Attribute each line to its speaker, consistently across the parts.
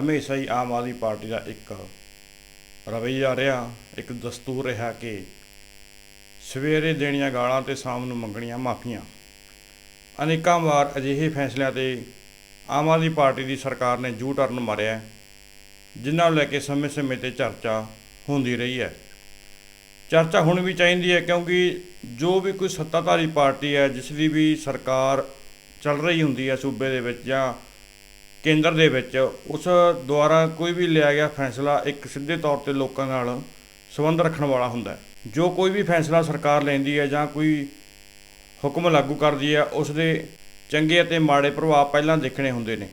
Speaker 1: ਹਮੇਸ਼ਾ ਹੀ ਆਮ ਆਦਮੀ ਪਾਰਟੀ ਦਾ ਇੱਕ ਰਵੱਈਆ ਰਿਹਾ, ਇੱਕ ਦਸਤੂਰ ਰਿਹਾ ਕਿ ਸਵੇਰੇ ਦੇਣੀਆਂ ਗਾਲਾਂ ਤੇ ਸ਼ਾਮ ਨੂੰ ਮੰਗਣੀਆਂ ਮਾਫੀਆਂ। ਅਨੇਕਾਂ ਵਾਰ ਅਜਿਹੇ ਫੈਸਲਿਆਂ ਤੇ ਆਮ ਆਦਮੀ ਪਾਰਟੀ ਦੀ ਸਰਕਾਰ ਨੇ ਜੂ ਟਰਨ ਮਾਰਿਆ ਜਿਨ੍ਹਾਂ ਨੂੰ ਲੈ ਕੇ ਸਮੇਂ-ਸਮੇਂ ਤੇ ਚਰਚਾ ਹੁੰਦੀ ਰਹੀ ਹੈ। ਚਰਚਾ ਹੁਣ ਵੀ ਚਾਹੀਦੀ ਹੈ ਕਿਉਂਕਿ ਜੋ ਵੀ ਕੋਈ ਸੱਤਾਧਾਰੀ ਪਾਰਟੀ ਹੈ, ਜਿਸ ਦੀ ਵੀ ਸਰਕਾਰ ਚੱਲ ਰਹੀ ਹੁੰਦੀ ਹੈ ਸੂਬੇ ਦੇ ਵਿੱਚ ਜਾਂ ਕੇਂਦਰ ਦੇ ਵਿੱਚ ਉਸ ਦੁਆਰਾ ਕੋਈ ਵੀ ਲਿਆ ਗਿਆ ਫੈਸਲਾ ਇੱਕ ਸਿੱਧੇ ਤੌਰ ਤੇ ਲੋਕਾਂ ਨਾਲ ਸੰਬੰਧ ਰੱਖਣ ਵਾਲਾ ਹੁੰਦਾ ਹੈ। ਜੋ ਕੋਈ ਵੀ ਫੈਸਲਾ ਸਰਕਾਰ ਲੈਂਦੀ ਹੈ ਜਾਂ ਕੋਈ ਹੁਕਮ ਲਾਗੂ ਕਰਦੀ ਹੈ ਉਸ ਦੇ ਚੰਗੇ ਅਤੇ ਮਾੜੇ ਪ੍ਰਭਾਵ ਪਹਿਲਾਂ ਦੇਖਣੇ ਹੁੰਦੇ ਨੇ।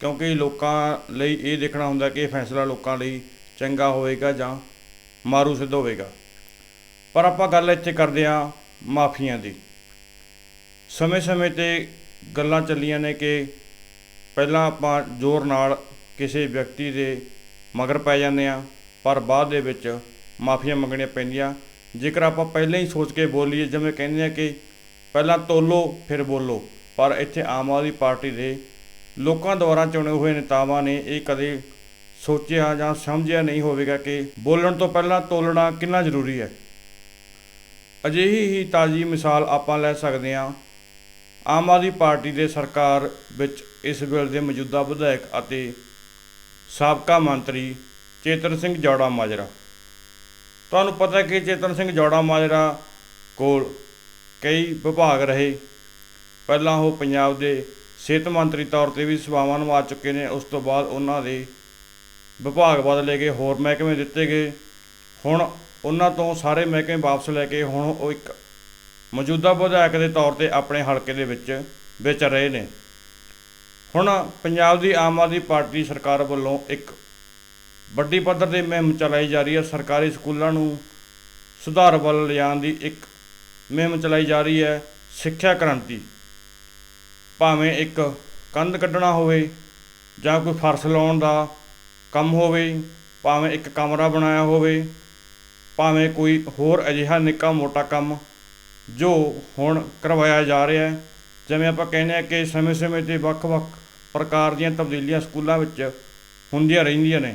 Speaker 1: ਕਿਉਂਕਿ ਲੋਕਾਂ ਲਈ ਇਹ ਦੇਖਣਾ ਹੁੰਦਾ ਕਿ ਇਹ ਫੈਸਲਾ ਲੋਕਾਂ ਲਈ ਚੰਗਾ ਹੋਵੇਗਾ ਜਾਂ ਮਾਰੂ ਸਿੱਧ ਹੋਵੇਗਾ। ਪਰ ਆਪਾਂ ਗੱਲ ਇੱਥੇ ਕਰਦੇ ਹਾਂ ਮਾਫੀਆਂ ਦੀ। ਸਮੇਂ-ਸਮੇਂ ਤੇ ਗੱਲਾਂ ਚੱਲੀਆਂ ਨੇ ਕਿ ਪਹਿਲਾਂ ਆਪਾਂ ਜ਼ੋਰ ਨਾਲ ਕਿਸੇ ਵਿਅਕਤੀ ਦੇ ਮਗਰ ਪੈ ਜਾਂਦੇ ਆ ਪਰ ਬਾਅਦ ਦੇ ਵਿੱਚ ਮਾਫੀਆਂ ਮੰਗਣੀਆਂ ਪੈਂਦੀਆਂ। ਜੇਕਰ ਆਪਾਂ ਪਹਿਲਾਂ ਹੀ ਸੋਚ ਕੇ ਬੋਲੀਏ ਜਿਵੇਂ ਕਹਿੰਦੇ ਆ ਕਿ ਪਹਿਲਾਂ ਤੋਲੋ, ਫਿਰ ਬੋਲੋ, ਪਰ ਇੱਥੇ ਆਮ ਆਦਮੀ ਪਾਰਟੀ ਦੇ ਲੋਕਾਂ ਦੁਆਰਾ ਚੁਣੇ ਹੋਏ ਨੇਤਾਵਾਂ ਨੇ ਇਹ ਕਦੇ ਸੋਚਿਆ ਜਾਂ ਸਮਝਿਆ ਨਹੀਂ ਹੋਵੇਗਾ ਕਿ ਬੋਲਣ ਤੋਂ ਪਹਿਲਾਂ ਤੋਲਣਾ ਕਿੰਨਾ ਜ਼ਰੂਰੀ ਹੈ। ਅਜਿਹੀ ਹੀ ਤਾਜ਼ੀ ਮਿਸਾਲ ਆਪਾਂ ਲੈ ਸਕਦੇ ਹਾਂ। ਆਮ ਆਦਮੀ ਪਾਰਟੀ ਦੇ ਸਰਕਾਰ ਵਿੱਚ ਇਸ ਬਿੱਲ ਦੇ ਮੌਜੂਦਾ ਵਿਧਾਇਕ ਅਤੇ ਸਾਬਕਾ ਮੰਤਰੀ ਚੇਤਨ ਸਿੰਘ ਜੌੜਾ ਮਾਜਰਾ। ਤੁਹਾਨੂੰ ਪਤਾ ਹੈ ਕਿ ਚੇਤਨ ਸਿੰਘ ਜੌੜਾ ਮਾਜਰਾ ਕੋਲ ਕਈ ਵਿਭਾਗ ਰਹੇ। ਪਹਿਲਾਂ ਉਹ ਪੰਜਾਬ ਦੇ ਸਿਹਤ ਮੰਤਰੀ ਤੌਰ ਤੇ ਵੀ ਸੇਵਾਵਾਂ ਨਿਭਾ ਚੁੱਕੇ ਨੇ। ਉਸ ਤੋਂ ਬਾਅਦ ਉਹਨਾਂ ਦੇ ਵਿਭਾਗ ਬਦਲੇ ਗਏ, ਹੋਰ ਮਹਿਕਮੇ ਦਿੱਤੇ ਗਏ। ਹੁਣ ਉਹਨਾਂ ਤੋਂ ਸਾਰੇ ਮਹਿਕਮੇ ਵਾਪਸ ਲੈ ਕੇ ਹੁਣ ਉਹ ਇੱਕ ਮੌਜੂਦਾ ਵਿਧਾਇਕ ਦੇ ਤੌਰ ਤੇ ਆਪਣੇ ਹਲਕੇ ਦੇ ਵਿੱਚ ਵਿਚ ਰਹੇ ਨੇ। ਹੁਣ ਪੰਜਾਬ ਦੀ ਆਮ ਆਦਮੀ ਪਾਰਟੀ ਸਰਕਾਰ ਵੱਲੋਂ ਇੱਕ ਵੱਡੀ ਪੱਧਰ ਤੇ ਮੁਹਿੰਮ ਚਲਾਈ ਜਾ ਰਹੀ ਹੈ। ਸਰਕਾਰੀ ਸਕੂਲਾਂ ਨੂੰ ਸੁਧਾਰ ਵੱਲ ਲਿਆਉਣ ਦੀ ਇੱਕ ਮੁਹਿੰਮ ਚਲਾਈ ਜਾ ਰਹੀ ਹੈ। ਸਿੱਖਿਆ ਕ੍ਰਾਂਤੀ ਭਾਵੇਂ ਇੱਕ ਕੰਧ ਕੱਢਣਾ ਹੋਵੇ ਜਾਂ ਕੋਈ ਫਰਸ਼ ਲਾਉਣ ਦਾ ਕੰਮ ਹੋਵੇ, ਭਾਵੇਂ ਇੱਕ ਕਮਰਾ ਬਣਾਇਆ ਹੋਵੇ, ਭਾਵੇਂ ਕੋਈ ਹੋਰ ਅਜਿਹਾ ਨਿੱਕਾ ਮੋਟਾ ਕੰਮ ਜੋ ਹੁਣ ਕਰਵਾਇਆ ਜਾ ਰਿਹਾ ਹੈ। ਜਿਵੇਂ ਆਪਾਂ ਕਹਿੰਦੇ ਆ ਕਿ ਸਮੇਂ-ਸਮੇਂ ਤੇ ਵੱਖ-ਵੱਖ ਪ੍ਰਕਾਰ ਦੀਆਂ ਤਬਦੀਲੀਆਂ ਸਕੂਲਾਂ ਵਿੱਚ ਹੁੰਦੀਆਂ ਰਹਿੰਦੀਆਂ ਨੇ।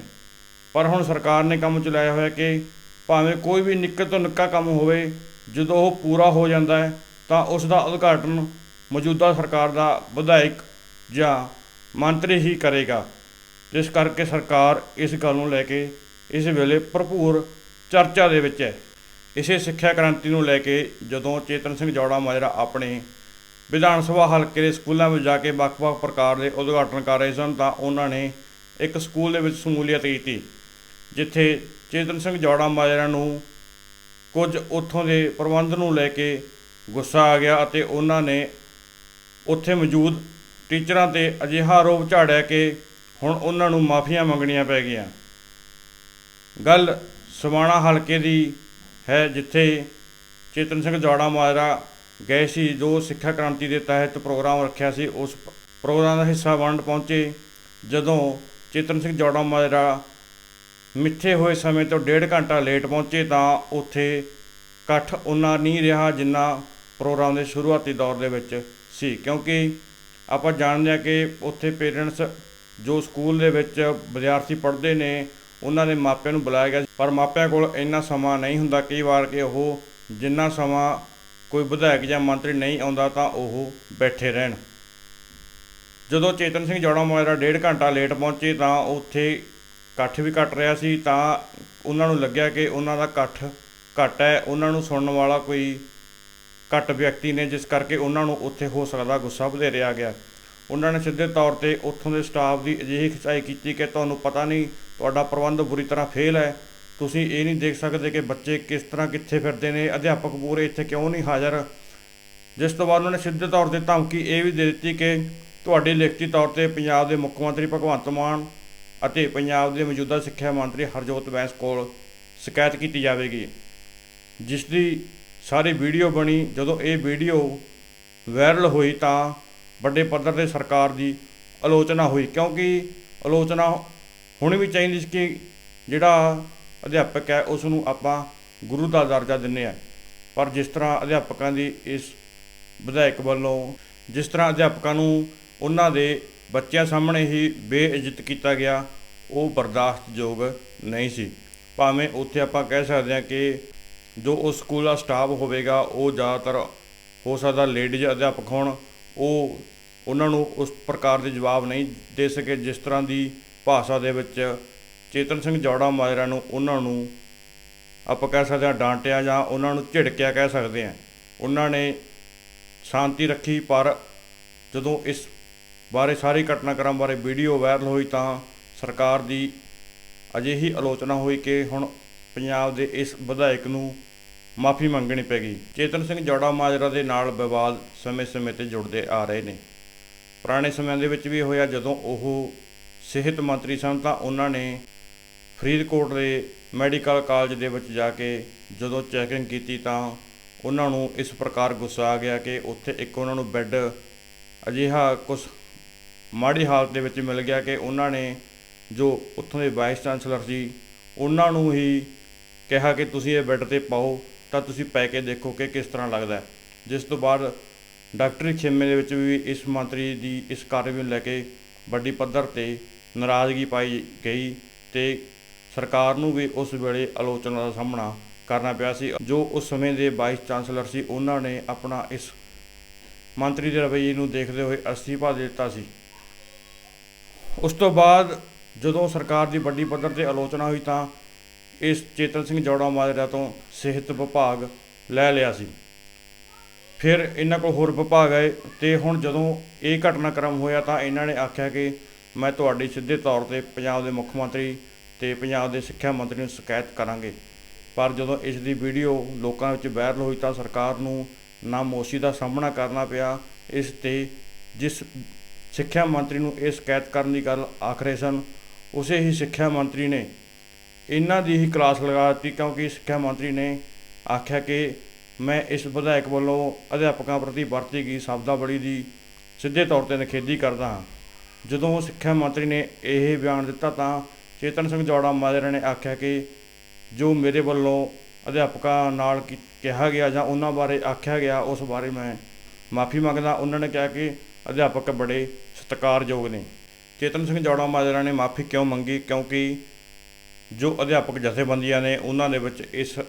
Speaker 1: ਪਰ ਹੁਣ ਸਰਕਾਰ ਨੇ ਕੰਮ ਚਲਾਇਆ ਹੋਇਆ ਕਿ ਭਾਵੇਂ ਕੋਈ ਵੀ ਨਿੱਕੇ ਤੋਂ ਨਿੱਕਾ ਕੰਮ ਹੋਵੇ, ਜਦੋਂ ਉਹ ਪੂਰਾ ਹੋ ਜਾਂਦਾ ਹੈ, ਤਾਂ ਉਸ ਦਾ ਉਦਘਾਟਨ ਮੌਜੂਦਾ ਸਰਕਾਰ ਦਾ ਵਿਧਾਇਕ ਜਾਂ ਮੰਤਰੀ ਹੀ ਕਰੇਗਾ। ਜਿਸ ਕਰਕੇ ਸਰਕਾਰ ਇਸ ਗੱਲ ਨੂੰ ਲੈ ਕੇ ਇਸ ਵੇਲੇ ਭਰਪੂਰ ਚਰਚਾ ਦੇ ਵਿੱਚ ਹੈ। ਇਸੇ ਸਿੱਖਿਆ ਕ੍ਰਾਂਤੀ ਨੂੰ ਲੈ ਕੇ ਜਦੋਂ ਚੇਤਨ ਸਿੰਘ ਜੌੜਾ ਮਾਜਰਾ ਆਪਣੇ ਵਿਧਾਨ ਸਭਾ ਹਲਕੇ ਦੇ ਸਕੂਲਾਂ ਵਿੱਚ ਜਾ ਕੇ ਵੱਖ-ਵੱਖ ਪ੍ਰਕਾਰ ਦੇ ਉਦਘਾਟਨ ਕਰ ਰਹੇ ਸਨ, ਤਾਂ ਉਹਨਾਂ ਨੇ ਇੱਕ ਸਕੂਲ ਦੇ ਵਿੱਚ ਸ਼ਮੂਲੀਅਤ ਕੀਤੀ, ਜਿੱਥੇ ਚੇਤਨ ਸਿੰਘ ਜੌੜਾ ਮਾਜਰਾ ਨੂੰ ਕੁਝ ਉੱਥੋਂ ਦੇ ਪ੍ਰਬੰਧ ਨੂੰ ਲੈ ਕੇ ਗੁੱਸਾ ਆ ਗਿਆ ਅਤੇ ਉਹਨਾਂ ਨੇ ਉੱਥੇ ਮੌਜੂਦ ਟੀਚਰਾਂ ਤੇ ਅਜਿਹਾ ਆਰੋਪ ਝਾੜਿਆ ਕਿ ਹੁਣ ਉਹਨਾਂ ਨੂੰ ਮਾਫੀਆਂ ਮੰਗਣੀਆਂ ਪੈ ਗਈਆਂ। ਗੱਲ ਸਮਾਣਾ ਹਲਕੇ ਦੀ ਹੈ ਜਿੱਥੇ ਚੇਤਨ ਸਿੰਘ ਜੋੜਾ ਮਾਜਰਾ ਗਏ ਸੀ, ਜੋ ਸਿੱਖਿਆ ਕ੍ਰਾਂਤੀ ਦੇ ਤਹਿਤ ਪ੍ਰੋਗਰਾਮ ਰੱਖਿਆ ਸੀ, ਉਸ ਪ੍ਰੋਗਰਾਮ ਦਾ ਹਿੱਸਾ ਬਣਨ ਪਹੁੰਚੇ ਜਦੋਂ ਚੇਤਨ ਸਿੰਘ ਜੋੜਾ ਮਾਜਰਾ ਮਿੱਥੇ ਹੋਏ ਸਮੇਂ ਤੋਂ ਡੇਢ ਘੰਟਾ ਲੇਟ ਪਹੁੰਚੇ ਤਾਂ ਉੱਥੇ ਇਕੱਠ ਉਨਾ ਨਹੀਂ ਰਿਹਾ ਜਿੰਨਾ ਪ੍ਰੋਗਰਾਮ ਦੇ ਸ਼ੁਰੂਆਤੀ ਦੌਰ ਦੇ ਵਿੱਚ ਸੀ, ਕਿਉਂਕਿ ਆਪਾਂ ਜਾਣਦੇ ਹਾਂ ਕਿ ਉੱਥੇ ਪੇਰੈਂਟਸ ਜੋ ਸਕੂਲ ਦੇ ਵਿੱਚ ਵਿਦਿਆਰਥੀ ਪੜ੍ਹਦੇ ਨੇ ਉਹਨਾਂ ਦੇ ਮਾਪਿਆਂ ਨੂੰ ਬੁਲਾਇਆ ਗਿਆ ਪਰ ਮਾਪਿਆਂ ਕੋਲ ਇੰਨਾ ਸਮਾਂ ਨਹੀਂ ਹੁੰਦਾ। ਕਈ ਵਾਰ ਕਿ ਉਹ ਜਿੰਨਾ ਸਮਾਂ ਕੋਈ ਵਿਧਾਇਕ ਜਾਂ ਮੰਤਰੀ ਨਹੀਂ ਆਉਂਦਾ ਤਾਂ ਉਹ ਬੈਠੇ ਰਹਿਣ। ਜਦੋਂ ਚੇਤਨ ਸਿੰਘ ਜੋੜਾ ਮਾਜਰਾ ਡੇਢ ਘੰਟਾ ਲੇਟ ਪਹੁੰਚੇ ਤਾਂ ਉੱਥੇ ਇਕੱਠ ਵੀ ਘਟ ਰਿਹਾ ਸੀ। ਤਾਂ ਉਹਨਾਂ ਨੂੰ ਲੱਗਿਆ ਕਿ ਉਹਨਾਂ ਦਾ ਇਕੱਠ ਘੱਟ ਹੈ। ਉਹਨਾਂ ਨੂੰ ਸੁਣਨ ਵਾਲਾ ਕੋਈ ਘੱਟ ਵਿਅਕਤੀ ਨੇ, ਜਿਸ ਕਰਕੇ ਉਹਨਾਂ ਨੂੰ ਉੱਥੇ ਹੋ ਸਕਦਾ ਗੁੱਸਾ ਵਧੇਰੇ ਆ ਗਿਆ। ਉਹਨਾਂ ਨੇ ਸਿੱਧੇ ਤੌਰ ਤੇ ਉੱਥੋਂ ਦੇ ਸਟਾਫ ਦੀ ਅਜਿਹੀ ਖਿਚਾਈ ਕੀਤੀ ਕਿ ਤੁਹਾਨੂੰ ਪਤਾ ਨਹੀਂ ਤੁਹਾਡਾ ਪ੍ਰਬੰਧ ਬੁਰੀ ਤਰ੍ਹਾਂ ਫੇਲ ਹੈ। ਤੁਸੀਂ ਇਹ ਨਹੀਂ ਦੇਖ ਸਕਦੇ ਕਿ ਬੱਚੇ ਕਿਸ ਤਰ੍ਹਾਂ ਕਿੱਥੇ ਫਿਰਦੇ ਨੇ। ਅਧਿਆਪਕ ਪੂਰੇ ਇੱਥੇ ਕਿਉਂ ਨਹੀਂ ਹਾਜ਼ਰ? ਜਿਸ ਤੋਂ ਬਾਅਦ ਉਹਨਾਂ ਨੇ ਸਿੱਧੇ ਤੌਰ ਤੇ ਧਮਕੀ ਇਹ ਵੀ ਦੇ ਦਿੱਤੀ ਕਿ ਤੁਹਾਡੀ ਲਿਖਤੀ ਤੌਰ ਤੇ ਪੰਜਾਬ ਦੇ ਮੁੱਖ ਮੰਤਰੀ ਭਗਵੰਤ ਮਾਨ ਅਤੇ ਪੰਜਾਬ ਦੇ ਮੌਜੂਦਾ ਸਿੱਖਿਆ ਮੰਤਰੀ ਹਰਜੋਤ ਬੈਂਸ ਕੋਲ ਸ਼ਿਕਾਇਤ ਕੀਤੀ ਜਾਵੇਗੀ। ਜਿਸ ਦੀ ਸਾਰੀ ਵੀਡੀਓ ਬਣੀ। ਜਦੋਂ ਇਹ ਵੀਡੀਓ ਵਾਇਰਲ ਹੋਈ ਤਾਂ ਵੱਡੇ ਪੱਧਰ ਤੇ ਸਰਕਾਰ ਦੀ ਆਲੋਚਨਾ ਹੋਈ। ਕਿਉਂਕਿ ਆਲੋਚਨਾ ਹੁਣ ਵੀ ਚਾਹੀਦੀ ਸੀ ਕਿ ਜਿਹੜਾ ਅਧਿਆਪਕ ਹੈ ਉਸ ਨੂੰ ਆਪਾਂ ਗੁਰੂ ਦਾ ਦਰਜਾ ਦਿੰਨੇ ਆ ਪਰ ਜਿਸ ਤਰ੍ਹਾਂ ਅਧਿਆਪਕਾਂ ਦੀ ਇਸ ਵਿਧਾਇਕ ਵੱਲੋਂ, ਜਿਸ ਤਰ੍ਹਾਂ ਅਧਿਆਪਕਾਂ ਨੂੰ ਉਹਨਾਂ ਦੇ ਬੱਚਿਆਂ ਸਾਹਮਣੇ ਹੀ ਬੇਇੱਜ਼ਤ ਕੀਤਾ ਗਿਆ, ਉਹ ਬਰਦਾਸ਼ਤਯੋਗ ਨਹੀਂ ਸੀ। ਭਾਵੇਂ ਉੱਥੇ ਆਪਾਂ ਕਹਿ ਸਕਦੇ ਹਾਂ ਕਿ ਜੋ ਉਸ ਸਕੂਲ ਦਾ ਸਟਾਫ ਹੋਵੇਗਾ, ਉਹ ਜ਼ਿਆਦਾਤਰ ਹੋ ਸਕਦਾ ਲੇਡੀਜ਼ ਅਧਿਆਪਕ ਹੋਣ, ਉਹ ਉਹਨਾਂ ਨੂੰ ਉਸ ਪ੍ਰਕਾਰ ਦੇ ਜਵਾਬ ਨਹੀਂ ਦੇ ਸਕੇ, ਜਿਸ ਤਰ੍ਹਾਂ ਦੀ ਭਾਸ਼ਾ ਦੇ ਵਿੱਚ ਚੇਤਨ ਸਿੰਘ ਜੌੜਾ ਮਾਜਰਾ ਨੂੰ ਉਹਨਾਂ ਨੂੰ ਆਪਾਂ ਕਹਿ ਸਕਦੇ ਹਾਂ ਡਾਂਟਿਆ ਜਾਂ ਉਹਨਾਂ ਨੂੰ ਝਿੜਕਿਆ ਕਹਿ ਸਕਦੇ ਹਾਂ। ਉਹਨਾਂ ਨੇ ਸ਼ਾਂਤੀ ਰੱਖੀ, ਪਰ ਜਦੋਂ ਇਸ ਬਾਰੇ ਸਾਰੀ ਘਟਨਾਕ੍ਰਮ ਬਾਰੇ ਵੀਡੀਓ ਵਾਇਰਲ ਹੋਈ ਤਾਂ ਸਰਕਾਰ ਦੀ ਅਜਿਹੀ ਆਲੋਚਨਾ ਹੋਈ ਕਿ ਹੁਣ ਪੰਜਾਬ ਦੇ ਇਸ ਵਿਧਾਇਕ ਨੂੰ ਮਾਫੀ ਮੰਗਣੀ ਪੈ ਗਈ ਚੇਤਨ ਸਿੰਘ ਜੋੜਾ ਮਾਜਰਾ ਦੇ ਨਾਲ ਵਿਵਾਦ ਸਮੇਂ-ਸਮੇਂ ਤੇ ਜੁੜਦੇ ਆ ਰਹੇ ਨੇ। ਪੁਰਾਣੇ ਸਮਿਆਂ ਦੇ ਵਿੱਚ ਵੀ ਹੋਇਆ ਜਦੋਂ ਉਹ ਸਿਹਤ ਮੰਤਰੀ ਸਨ ਤਾਂ ਉਹਨਾਂ ਨੇ ਫਰੀਦਕੋਟ ਦੇ ਮੈਡੀਕਲ ਕਾਲਜ ਦੇ ਵਿੱਚ ਜਾ ਕੇ ਜਦੋਂ ਚੈਕਿੰਗ ਕੀਤੀ ਤਾਂ ਉਹਨਾਂ ਨੂੰ ਇਸ ਪ੍ਰਕਾਰ ਗੁੱਸਾ ਆ ਗਿਆ ਕਿ ਉੱਥੇ ਇੱਕ ਉਹਨਾਂ ਨੂੰ ਬੈੱਡ ਅਜਿਹਾ ਕੁਝ ਮਾੜੀ ਹਾਲਤ ਦੇ ਵਿੱਚ ਮਿਲ ਗਿਆ ਕਿ ਉਹਨਾਂ ਨੇ ਜੋ ਉੱਥੋਂ ਦੇ ਵਾਈਸ ਚਾਂਸਲਰ ਸੀ ਉਹਨਾਂ ਨੂੰ ਹੀ ਕਿਹਾ ਕਿ ਤੁਸੀਂ ਇਹ ਬੈੱਡ ਤੇ ਪਾਓ ਤਾਂ ਤੁਸੀਂ ਪੈ ਕੇ ਦੇਖੋ ਕਿ ਕਿਸ ਤਰ੍ਹਾਂ ਲੱਗਦਾ ਜਿਸ ਤੋਂ ਬਾਅਦ ਡਾਕਟਰੀ ਖੇਮੇ ਦੇ ਵਿੱਚ ਵੀ ਇਸ ਮੰਤਰੀ ਦੀ ਇਸ ਕਾਰਵਾਈ ਨੂੰ ਲੈ ਕੇ ਵੱਡੀ ਪੱਧਰ ਤੇ ਨਾਰਾਜ਼ਗੀ ਪਾਈ ਗਈ ਤੇ ਸਰਕਾਰ ਨੂੰ ਵੀ ਉਸ ਵੇਲੇ ਆਲੋਚਨਾ ਦਾ ਸਾਹਮਣਾ ਕਰਨਾ ਪਿਆ ਸੀ। ਜੋ ਉਸ ਸਮੇਂ ਦੇ ਵਾਈਸ ਚਾਂਸਲਰ ਸੀ, ਉਹਨਾਂ ਨੇ ਆਪਣਾ ਇਸ ਮੰਤਰੀ ਦੇ ਰਵੱਈਏ ਨੂੰ ਦੇਖਦੇ ਹੋਏ ਅਸਤੀਫਾ ਦੇ ਦਿੱਤਾ ਸੀ। ਉਸ ਤੋਂ ਬਾਅਦ ਜਦੋਂ ਸਰਕਾਰ ਦੀ ਵੱਡੀ ਪੱਧਰ ਤੇ ਆਲੋਚਨਾ ਹੋਈ ਤਾਂ ਇਸ ਚੇਤਨ ਸਿੰਘ ਜੌੜਾ ਮਾਜਰਾ ਤੋਂ ਸਿਹਤ ਵਿਭਾਗ ਲੈ ਲਿਆ ਸੀ। ਫਿਰ ਇਹਨਾਂ ਕੋਲ ਹੋਰ ਵਿਭਾਗ ਆਏ ਤੇ ਹੁਣ ਜਦੋਂ ਇਹ ਘਟਨਾਕ੍ਰਮ ਹੋਇਆ ਤਾਂ ਇਹਨਾਂ ਨੇ ਆਖਿਆ ਕਿ ਮੈਂ ਤੁਹਾਡੀ ਸਿੱਧੇ ਤੌਰ ਤੇ ਪੰਜਾਬ ਦੇ ਮੁੱਖ ਮੰਤਰੀ ਤੇ ਪੰਜਾਬ ਦੇ ਸਿੱਖਿਆ ਮੰਤਰੀ ਨੂੰ ਸ਼ਿਕਾਇਤ ਕਰਾਂਗੇ। ਪਰ ਜਦੋਂ ਇਸ ਦੀ ਵੀਡੀਓ ਲੋਕਾਂ ਵਿੱਚ ਵਾਇਰਲ ਹੋਈ ਤਾਂ ਸਰਕਾਰ ਨੂੰ ਨਾਮੋਸ਼ੀ ਦਾ ਸਾਹਮਣਾ ਕਰਨਾ ਪਿਆ। ਇਸ ਤੇ ਜਿਸ ਸਿੱਖਿਆ ਮੰਤਰੀ ਨੂੰ ਇਹ ਸ਼ਿਕਾਇਤ ਕਰਨ ਦੀ ਗੱਲ ਆਖ ਰਹੇ ਸਨ, ਉਸੇ ਹੀ ਸਿੱਖਿਆ ਮੰਤਰੀ ਨੇ ਇਹਨਾਂ ਦੀ ਹੀ ਕਲਾਸ ਲਗਾ ਦਿੱਤੀ ਕਿਉਂਕਿ ਸਿੱਖਿਆ ਮੰਤਰੀ ਨੇ ਆਖਿਆ ਕਿ ਮੈਂ ਇਸ ਵਿਧਾਇਕ ਵੱਲੋਂ ਅਧਿਆਪਕਾਂ ਪ੍ਰਤੀ ਵਰਤੀ ਗਈ ਸ਼ਬਦਾਵਲੀ ਦੀ ਸਿੱਧੇ ਤੌਰ ਤੇ ਨਿਖੇਧੀ ਕਰਦਾ ਹਾਂ। ਜਦੋਂ ਸਿੱਖਿਆ ਮੰਤਰੀ ਨੇ ਇਹ ਬਿਆਨ ਦਿੱਤਾ ਤਾਂ ਚੇਤਨ ਸਿੰਘ ਜੌੜਾ ਮਾਜਰਾ ਨੇ ਆਖਿਆ ਕਿ ਜੋ ਮੇਰੇ ਵੱਲੋਂ ਅਧਿਆਪਕਾਂ ਨਾਲ ਕੀ- ਕਿਹਾ ਗਿਆ ਜਾਂ ਉਹਨਾਂ ਬਾਰੇ ਆਖਿਆ ਗਿਆ, ਉਸ ਬਾਰੇ ਮੈਂ ਮਾਫੀ ਮੰਗਦਾ। ਉਹਨਾਂ ਨੇ ਕਿਹਾ ਕਿ ਅਧਿਆਪਕ ਬੜੇ ਸਤਿਕਾਰਯੋਗ ਨੇ। ਚੇਤਨ ਸਿੰਘ ਜੌੜਾ ਮਾਜਰਾ ਨੇ ਮਾਫੀ ਕਿਉਂ ਮੰਗੀ? ਕਿਉਂਕਿ ਜੋ ਅਧਿਆਪਕ ਜਥੇਬੰਦੀਆਂ ਨੇ, ਉਹਨਾਂ ਦੇ ਵਿੱਚ ਇਸ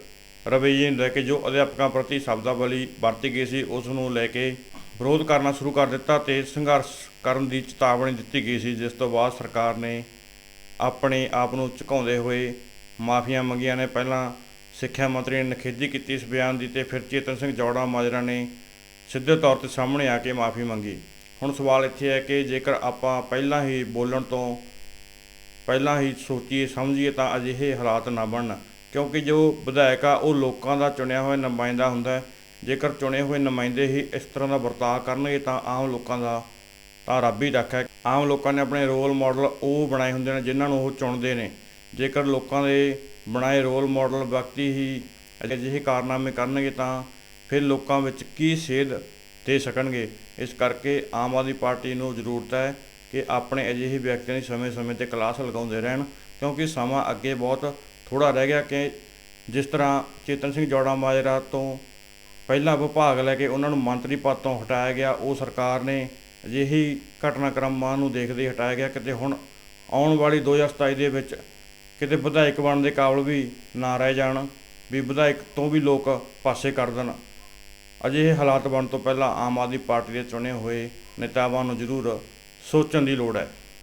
Speaker 1: ਰਵੱਈਏ ਨੂੰ ਲੈ ਕੇ ਜੋ ਅਧਿਆਪਕਾਂ ਪ੍ਰਤੀ ਸ਼ਬਦਾਵਲੀ ਵਰਤੀ ਗਈ ਸੀ, ਉਸ ਨੂੰ ਲੈ ਕੇ ਵਿਰੋਧ ਕਰਨਾ ਸ਼ੁਰੂ ਕਰ ਦਿੱਤਾ ਤੇ ਸੰਘਰਸ਼ ਕਰਨ ਦੀ ਚੇਤਾਵਨੀ ਦਿੱਤੀ ਗਈ ਸੀ, ਜਿਸ ਤੋਂ ਬਾਅਦ ਸਰਕਾਰ ਨੇ ਆਪਣੇ ਆਪ ਨੂੰ ਝੁਕਾਉਂਦੇ ਹੋਏ ਮਾਫੀਆਂ ਮੰਗੀਆਂ ਨੇ। ਪਹਿਲਾਂ ਸਿੱਖਿਆ ਮੰਤਰੀ ਨੇ ਨਿਖੇਧੀ ਕੀਤੀ ਇਸ ਬਿਆਨ ਦੀ ਤੇ ਫਿਰ ਚੇਤਨ ਸਿੰਘ ਜੌੜਾ ਮਾਜਰਾ ਨੇ ਸਿੱਧੇ ਤੌਰ ਤੇ ਸਾਹਮਣੇ ਆ ਕੇ ਮਾਫੀ ਮੰਗੀ। ਹੁਣ ਸਵਾਲ ਇੱਥੇ ਹੈ ਕਿ ਜੇਕਰ ਆਪਾਂ ਪਹਿਲਾਂ ਹੀ ਬੋਲਣ ਤੋਂ ਪਹਿਲਾਂ ਹੀ ਸੋਚੀਏ, ਸਮਝੀਏ ਤਾਂ ਅਜਿਹੇ ਹਾਲਾਤ ਨਾ ਬਣਨ। ਕਿਉਂਕਿ ਜੋ ਵਿਧਾਇਕ ਆ, ਉਹ ਲੋਕਾਂ ਦਾ ਚੁਣਿਆ ਹੋਇਆ ਨੁਮਾਇੰਦਾ ਹੁੰਦਾ ਹੈ। ਜੇਕਰ ਚੁਣੇ ਹੋਏ ਨੁਮਾਇੰਦੇ ਹੀ ਇਸ ਤਰ੍ਹਾਂ ਦਾ ਵਰਤਾਅ ਕਰਨਗੇ ਤਾਂ ਆਮ ਲੋਕਾਂ ਦਾ ਤਾਂ ਰੱਬ ਹੀ ਰੱਖਾ ਆਮ ਲੋਕਾਂ ਨੇ ਆਪਣੇ ਰੋਲ ਮਾਡਲ ਉਹ ਬਣਾਏ ਹੁੰਦੇ ਨੇ ਜਿਨ੍ਹਾਂ ਨੂੰ ਉਹ ਚੁਣਦੇ ਨੇ। ਜੇਕਰ ਲੋਕਾਂ ਦੇ ਬਣਾਏ ਰੋਲ ਮਾਡਲ ਵਿਅਕਤੀ ਹੀ ਅਜਿਹੇ ਕਾਰਨਾਮੇ ਕਰਨਗੇ ਤਾਂ ਫਿਰ ਲੋਕਾਂ ਵਿੱਚ ਕੀ ਸੇਧ ਦੇ ਸਕਣਗੇ? ਇਸ ਕਰਕੇ ਆਮ ਆਦਮੀ ਪਾਰਟੀ ਨੂੰ ਜ਼ਰੂਰਤ ਹੈ ਕਿ ਆਪਣੇ ਅਜਿਹੇ ਵਿਅਕਤੀਆਂ ਦੀ ਸਮੇਂ-ਸਮੇਂ ਤੇ ਕਲਾਸ ਲਗਾਉਂਦੇ ਰਹਿਣ, ਕਿਉਂਕਿ ਸਮਾਂ ਅੱਗੇ ਬਹੁਤ ਥੋੜਾ ਰਹਿ ਗਿਆ ਕਿ ਜਿਸ ਤਰ੍ਹਾਂ ਚੇਤਨ ਸਿੰਘ ਜੋੜਾ ਮਾਜਰਾ ਤੋਂ ਪਹਿਲਾਂ ਵਿਭਾਗ ਲੈ ਕੇ ਉਹਨਾਂ ਨੂੰ ਮੰਤਰੀ ਪਦ ਤੋਂ ਹਟਾਇਆ ਗਿਆ, ਉਹ ਸਰਕਾਰ ਨੇ ਅਜਿਹੀ ਘਟਨਾਕ੍ਰਮਾਂ ਨੂੰ ਦੇਖਦੇ ਹਟਾਇਆ ਗਿਆ ਕਿਤੇ ਹੁਣ ਆਉਣ ਵਾਲੀ 2027 ਦੇ ਵਿੱਚ ਕਿਤੇ ਵਿਧਾਇਕ ਬਣਨ ਦੇ ਕਾਬਲ ਵੀ ਨਾ ਰਹਿ ਜਾਣ, ਵੀ ਵਿਧਾਇਕ ਤੋਂ ਵੀ ਲੋਕ ਪਾਸੇ ਕਰ ਦੇਣ। ਅਜਿਹੇ ਹਾਲਾਤ ਬਣਨ ਤੋਂ ਪਹਿਲਾਂ ਆਮ ਆਦਮੀ ਪਾਰਟੀ ਦੇ ਚੁਣੇ ਹੋਏ ਨੇਤਾਵਾਂ ਨੂੰ ਜ਼ਰੂਰ ਸੋਚਣ ਦੀ ਲੋੜ ਹੈ।